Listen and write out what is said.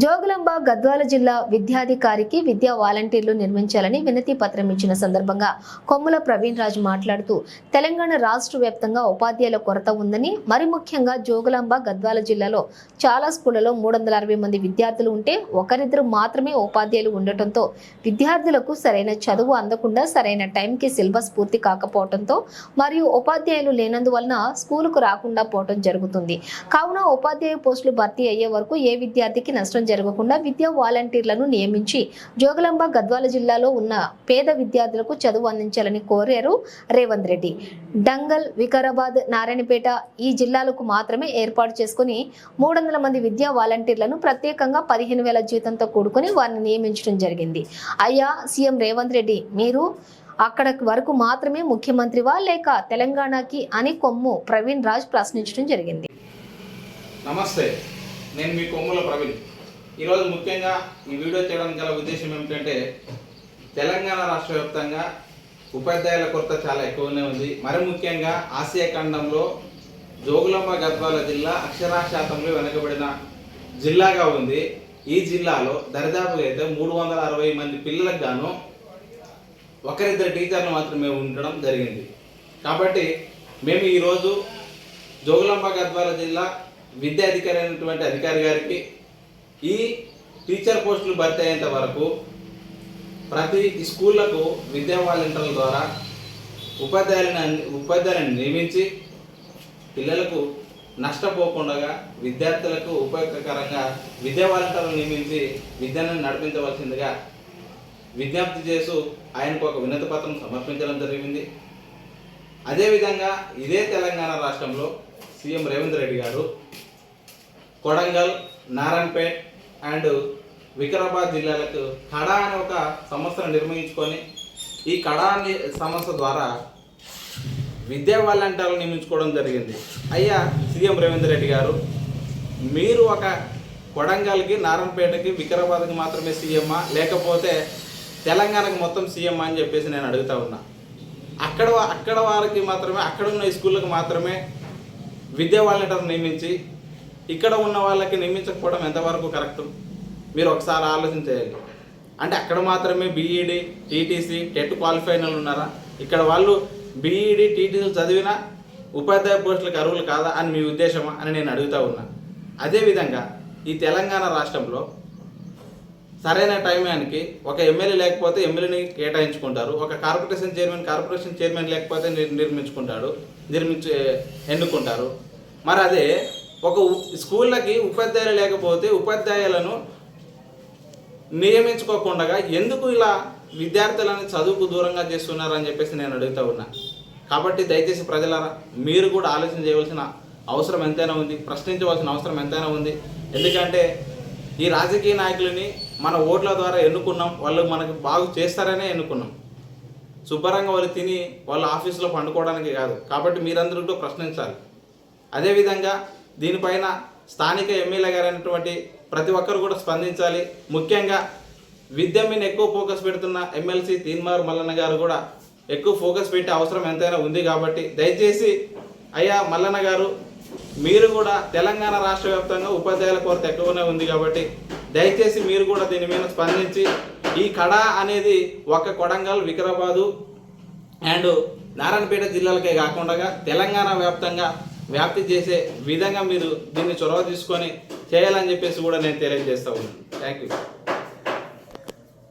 జోగులాంబ గద్వాల జిల్లా విద్యాధికారికి విద్యా వాలంటీర్లు నిర్మించాలని వినతి పత్రం ఇచ్చిన సందర్భంగా కొమ్ముల ప్రవీణ్ రాజ్ మాట్లాడుతూ తెలంగాణ రాష్ట్ర వ్యాప్తంగా ఉపాధ్యాయుల కొరత ఉందని మరి ముఖ్యంగా జోగులాంబ గద్వాల జిల్లాలో చాలా స్కూళ్ళలో మూడు వందల అరవై మంది విద్యార్థులు ఉంటే ఒకరిద్దరు మాత్రమే ఉపాధ్యాయులు ఉండటంతో విద్యార్థులకు సరైన చదువు అందకుండా సరైన టైంకి సిలబస్ పూర్తి కాకపోవడంతో మరియు ఉపాధ్యాయులు లేనందువలన స్కూలుకు రాకుండా పోవటం జరుగుతుంది. కావున ఉపాధ్యాయ పోస్టులు భర్తీ అయ్యే వరకు ఏ విద్యార్థికి నష్టం జరగకుండా విద్యా వాలంటీర్లను నియమించి జోగులాంబ గద్వాల జిల్లాలో ఉన్న పేద విద్యార్థులకు చదువు అందించాలని కోరారు రేవంత్ రెడ్డి. డంగల్ వికారాబాద్ నారాయణపేట ఈ జిల్లాలకు మాత్రమే ఏర్పాటు చేసుకుని మూడు వందల మంది విద్యా వాలంటీర్లను ప్రత్యేకంగా పదిహేను వేల జీతంతో కూడుకుని వారిని నియమించడం జరిగింది. అయ్యా సీఎం రేవంత్ రెడ్డి మీరు అక్కడ వరకు మాత్రమే ముఖ్యమంత్రివా లేక తెలంగాణకి అని కొమ్ము ప్రవీణ్ రాజ్ ప్రశ్నించడం జరిగింది. నమస్తే నేను మీ కొమ్ముల ప్రవీణ్. ఈరోజు ముఖ్యంగా ఈ వీడియో చేయడం గల ఉద్దేశం ఏమిటంటే తెలంగాణ రాష్ట్ర వ్యాప్తంగా ఉపాధ్యాయుల కొరత చాలా ఎక్కువనే ఉంది. మరి ముఖ్యంగా ఆసియా ఖండంలో జోగులాంబ గద్వాల జిల్లా అక్షరాశాతంలో వెనుకబడిన జిల్లాగా ఉంది. ఈ జిల్లాలో దరిదాపుగా అయితే మూడు వందల అరవై మంది పిల్లలకు గాను ఒకరిద్దరు టీచర్లు మాత్రమే ఉండడం జరిగింది. కాబట్టి మేము ఈరోజు జోగులాంబ గద్వాల జిల్లా విద్యాధికారి అయినటువంటి అధికారి గారికి ఈ టీచర్ పోస్టులు భర్తీ అయ్యేంత వరకు ప్రతి స్కూళ్ళకు విద్యా వాలంటీర్ల ద్వారా ఉపాధ్యాయులను ఉపాధ్యాయులను నియమించి పిల్లలకు నష్టపోకుండా విద్యార్థులకు ఉపయోగకరంగా విద్యా వాలంటీర్లు నియమించి విద్యను నడిపించవలసిందిగా విజ్ఞప్తి చేస్తూ ఆయనకు ఒక వినతి పత్రం సమర్పించడం జరిగింది. అదేవిధంగా ఇదే తెలంగాణ రాష్ట్రంలో సీఎం రేవంత్ రెడ్డి గారు కొడంగల్ నారాయణపేట్ అండ్ వికారాబాద్ జిల్లాలకు కడా అనే ఒక సంస్థను నిర్మించుకొని ఈ కడా అనే సంస్థ ద్వారా విద్యా వాలంటీర్లు నియమించుకోవడం జరిగింది. అయ్యా సీఎం రేవంత్ రెడ్డి గారు మీరు ఒక కొడంగల్కి నారాయణపేటకి వికారాబాద్కి మాత్రమే సీఎమ్మా? లేకపోతే తెలంగాణకు మొత్తం సీఎం అని చెప్పేసి నేను అడుగుతా ఉన్నా. అక్కడ అక్కడ వారికి మాత్రమే అక్కడ ఉన్న స్కూళ్ళకి మాత్రమే విద్యా వాలంటీర్ నియమించి ఇక్కడ ఉన్న వాళ్ళకి నియమించకపోవడం ఎంతవరకు కరెక్ట్? మీరు ఒకసారి ఆలోచన చేయాలి అంటే అక్కడ మాత్రమే బీఈడి టీటీసీ టెట్ క్వాలిఫైనల్ ఉన్నారా? ఇక్కడ వాళ్ళు బీఈడి టీటీసీ చదివినా ఉపాధ్యాయ పోస్టులకు అర్హులు కాదా అని మీ ఉద్దేశమా అని నేను అడుగుతా ఉన్నా. అదేవిధంగా ఈ తెలంగాణ రాష్ట్రంలో సరైన టైంకి ఒక ఎమ్మెల్యే లేకపోతే ఎమ్మెల్యేని కేటాయించుకుంటారు. ఒక కార్పొరేషన్ చైర్మన్ కార్పొరేషన్ చైర్మన్ లేకపోతే నిర్మించుకుంటాడు నిర్మించు ఎన్నుకుంటారు. మరి అదే ఒక స్కూళ్ళకి ఉపాధ్యాయులు లేకపోతే ఉపాధ్యాయులను నియమించుకోకుండా ఎందుకు ఇలా విద్యార్థులను చదువుకు దూరంగా చేస్తున్నారని చెప్పేసి నేను అడుగుతా ఉన్నా. కాబట్టి దయచేసి ప్రజలారా మీరు కూడా ఆలోచన చేయవలసిన అవసరం ఎంతైనా ఉంది ప్రశ్నించవలసిన అవసరం ఎంతైనా ఉంది. ఎందుకంటే ఈ రాజకీయ నాయకులని మన ఓట్ల ద్వారా ఎన్నుకున్నాం వాళ్ళు మనకు బాగు చేస్తారనే ఎన్నుకున్నాం. శుభ్రంగా వాళ్ళు తిని వాళ్ళ ఆఫీసులో పండుకోవడానికి కాదు. కాబట్టి మీరందరూ కూడా ప్రశ్నించాలి. అదేవిధంగా దీనిపైన స్థానిక ఎమ్మెల్యే గారైనటువంటి ప్రతి ఒక్కరు కూడా స్పందించాలి. ముఖ్యంగా విద్య మీద ఎక్కువ ఫోకస్ పెడుతున్న ఎమ్మెల్సీ తీన్మార్ మల్లన్న గారు కూడా ఎక్కువ ఫోకస్ పెట్టే అవసరం ఎంతైనా ఉంది కాబట్టి దయచేసి అయ్యా మల్లన్న గారు మీరు కూడా తెలంగాణ రాష్ట్ర వ్యాప్తంగా ఉపాధ్యాయుల కొరత ఎక్కువనే ఉంది కాబట్టి దయచేసి మీరు కూడా దీని మీద స్పందించి ఈ కళ అనేది ఒక కొడంగల్ వికారాబాదు అండ్ నారాయణపేట జిల్లాలకే కాకుండా తెలంగాణ వ్యాప్తంగా వ్యాప్తి చేసే విధంగా మీరు దీన్ని చొరవ తీసుకొని చేయాలని చెప్పేసి కూడా నేను తెలియజేస్తా ఉన్నాను. Thank you